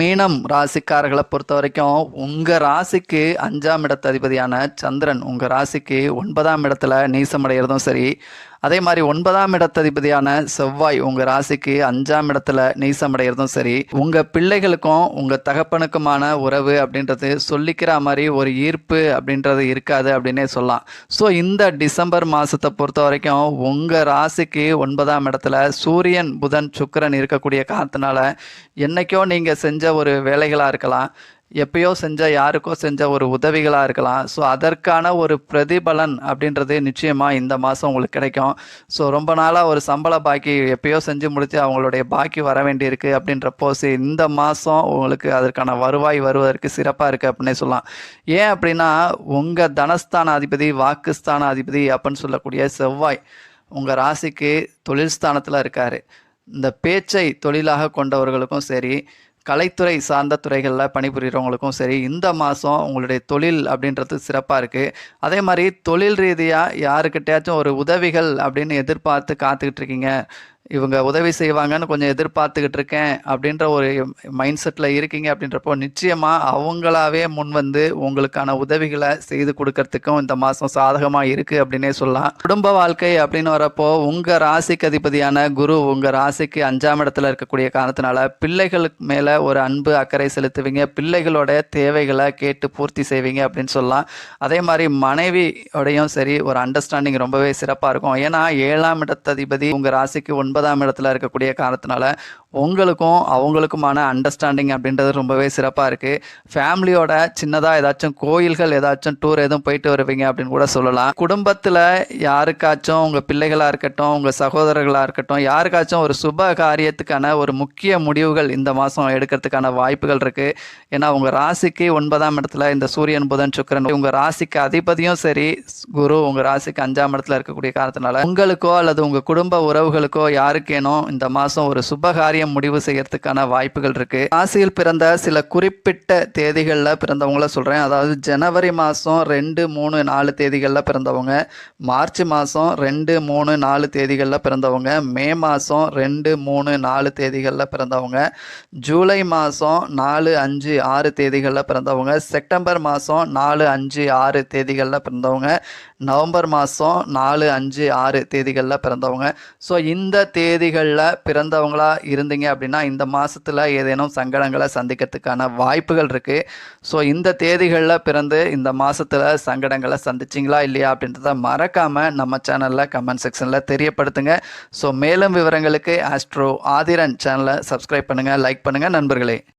மீனம் ராசிக்காரர்களை பொறுத்த வரைக்கும் உங்கள் ராசிக்கு அஞ்சாம் இடத்து அதிபதியான சந்திரன் உங்கள் ராசிக்கு ஒன்பதாம் இடத்துல நீசமடைகிறதும் சரி அதே மாதிரி ஒன்பதாம் இடத்ததிபதியான செவ்வாய் உங்கள் ராசிக்கு அஞ்சாம் இடத்துல நீசமடைகிறதும் சரி உங்கள் பிள்ளைகளுக்கும் உங்கள் தகப்பனுக்குமான உறவு அப்படின்றது சொல்லிக்கிற மாதிரி ஒரு ஈர்ப்பு அப்படின்றது இருக்காது அப்படின்னே சொல்லலாம். ஸோ இந்த டிசம்பர் மாதத்தை பொறுத்த வரைக்கும் உங்கள் ராசிக்கு ஒன்பதாம் இடத்துல சூரியன் புதன் சுக்கிரன் இருக்கக்கூடிய காரணத்தினால என்னைக்கோ நீங்கள் செஞ்ச ஒரு வேலைகளாக இருக்கலாம். எப்பயோ செஞ்ச யாருக்கோ செஞ்ச ஒரு உதவிகளாக இருக்கலாம். ஸோ அதற்கான ஒரு பிரதிபலன் அப்படின்றது நிச்சயமாக இந்த மாதம் உங்களுக்கு கிடைக்கும். ஸோ ரொம்ப நாளாக ஒரு சம்பள பாக்கி எப்பயோ செஞ்சு முடித்து அவங்களுடைய பாக்கி வர வேண்டியிருக்கு அப்படின்றப்போ சரி இந்த மாதம் உங்களுக்கு அதற்கான வருவாய் வருவதற்கு சிறப்பாக இருக்குது அப்படின்னே சொல்லலாம். ஏன் அப்படின்னா உங்கள் தனஸ்தான அதிபதி வாக்குஸ்தான அதிபதி அப்படின்னு சொல்லக்கூடிய செவ்வாய் உங்கள் ராசிக்கு தொழில் ஸ்தானத்தில் இருக்கார். இந்த பேச்சை தொழிலாக கொண்டவர்களுக்கும் சரி கலைத்துறை சார்ந்த துறைகளில் பணிபுரிகிறவங்களுக்கும் சரி இந்த மாதம் உங்களுடைய தொழில் அப்படின்றது சிறப்பாக இருக்குது அதே மாதிரி தொழில் ரீதியாக யாருக்கிட்டேயாச்சும் ஒரு உதவிகள் அப்படின்னு எதிர்பார்த்து காத்துக்கிட்டு இருக்கீங்க. இவங்க உதவி செய்வாங்கன்னு கொஞ்சம் எதிர்பார்த்துக்கிட்டு இருக்கேன் அப்படின்ற ஒரு மைண்ட் செட்டில் இருக்கீங்க அப்படின்றப்போ நிச்சயமாக அவங்களாவே முன் வந்து உங்களுக்கான உதவிகளை செய்து கொடுக்கறதுக்கும் இந்த மாதம் சாதகமாக இருக்குது அப்படின்னே சொல்லலாம். குடும்ப வாழ்க்கை அப்படின்னு வரப்போ உங்கள் ராசிக்கு அதிபதியான குரு உங்கள் ராசிக்கு அஞ்சாம் இடத்துல இருக்கக்கூடிய காரணத்தினால பிள்ளைகளுக்கு மேலே ஒரு அன்பு அக்கறை செலுத்துவீங்க. பிள்ளைகளோட தேவைகளை கேட்டு பூர்த்தி செய்வீங்க அப்படின்னு சொல்லலாம். அதே மாதிரி மனைவியோடையும் சரி ஒரு அண்டர்ஸ்டாண்டிங் ரொம்பவே சிறப்பாக இருக்கும். ஏன்னா ஏழாம் இடத்ததிபதி உங்கள் ராசிக்கு ஒன்பது ஒன்பதாம் இடத்துல இருக்கக்கூடிய காரணத்தினால உங்களுக்கும் அவங்களுக்குமான அண்டர்ஸ்டாண்டிங் அப்படின்றது ரொம்பவே சிறப்பாக இருக்குது ஃபேமிலியோட சின்னதாக ஏதாச்சும் கோயில்கள் ஏதாச்சும் டூர் எதுவும் போயிட்டு வருவீங்க அப்படின்னு கூட சொல்லலாம். குடும்பத்தில் யாருக்காச்சும் உங்கள் பிள்ளைகளாக இருக்கட்டும் உங்கள் சகோதரர்களாக இருக்கட்டும் யாருக்காச்சும் ஒரு சுப காரியத்துக்கான ஒரு முக்கிய முடிவுகள் இந்த மாதம் எடுக்கிறதுக்கான வாய்ப்புகள் இருக்குது ஏன்னா உங்கள் ராசிக்கு ஒன்பதாம் இடத்துல இந்த சூரியன் புதன் சுக்கிரன் உங்கள் ராசிக்கு அதிபதியும் சரி குரு உங்கள் ராசிக்கு அஞ்சாம் இடத்துல இருக்கக்கூடிய காரணத்தினால உங்களுக்கோ அல்லது உங்கள் குடும்ப உறவுகளுக்கோ யாருக்கேனும் இந்த மாதம் ஒரு சுப காரியம் முடிவு செய்யறதுக்கான வாய்ப்புகள் இருக்கு. ராசியில் பிறந்த சில குறிப்பிட்ட தேதிகளில் பிறந்தவங்கள சொல்கிறேன் அதாவது ஜனவரி மாதம் ரெண்டு மூணு நாலு தேதிகளில் பிறந்தவங்க. மார்ச் மாதம் ரெண்டு மூணு நாலு தேதிகளில் பிறந்தவங்க. மே மாதம் ரெண்டு மூணு நாலு தேதிகளில் பிறந்தவங்க. ஜூலை மாதம் நாலு அஞ்சு ஆறு தேதிகளில் பிறந்தவங்க. செப்டம்பர் மாதம் நாலு அஞ்சு ஆறு தேதிகளில் பிறந்தவங்க. நவம்பர் மாதம் நாலு அஞ்சு ஆறு தேதிகளில் பிறந்தவங்க. ஸோ இந்த தேதிகளில் பிறந்தவங்களாக இருந்தீங்க அப்படின்னா இந்த மாதத்தில் ஏதேனும் சங்கடங்களை சந்திக்கிறதுக்கான வாய்ப்புகள் இருக்குது ஸோ இந்த தேதிகளில் பிறந்து இந்த மாதத்தில் சங்கடங்களை சந்திச்சிங்களா இல்லையா அப்படின்றத மறக்காமல் நம்ம சேனலில் கமெண்ட் செக்ஷனில் தெரியப்படுத்துங்க. ஸோ மேலும் விவரங்களுக்கு ஆஸ்ட்ரோ ஆதிரன் சேனலை சப்ஸ்கிரைப் பண்ணுங்கள் லைக் பண்ணுங்கள் நண்பர்களே.